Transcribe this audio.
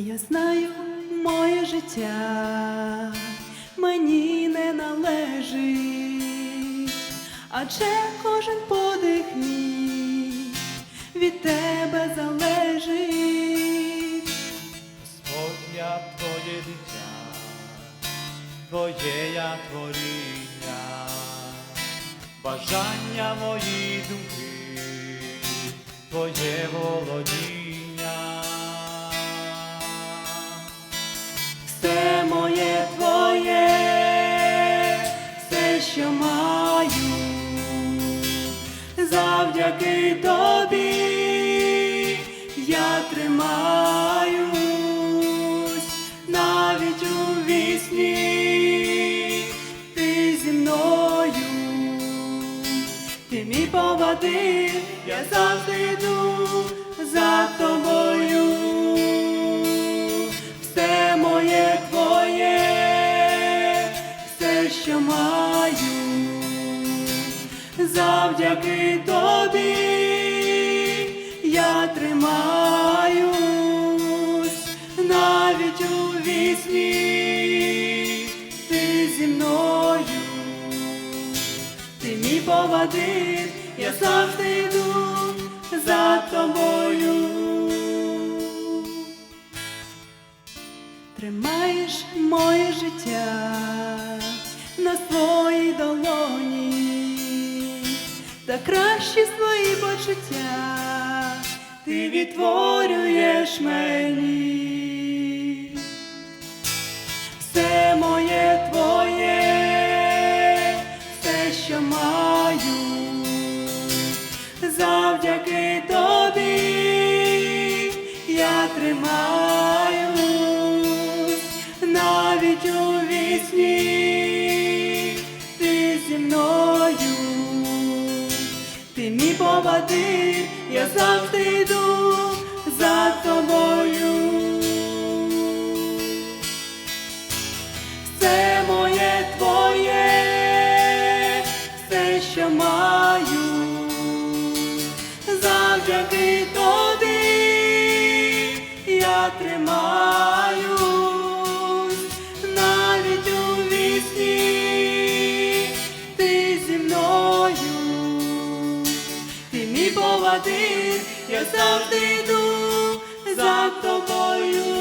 Я знаю, моє життя мені не належить, адже кожен подих мій від тебе залежить. Господь, я твоє дитя, твоє я творіння, бажання мої думки, твоє володіння. Що маю, завдяки тобі. Я тримаюсь, навіть у вісні. Ти зі мною, ти мій повадир, я завжди йду завдяки тобі я тримаюсь, навіть у вісні ти зі мною, ти мій повадир, я завжди йду за тобою. Тримаєш моє життя та кращі свої почуття. Ти відтворюєш мені. Все моє твоє, все, що маю, завдяки тобі я тримаюсь, навіть у вісні повадир, я завжди йду і поводи, я завжди йду за тобою.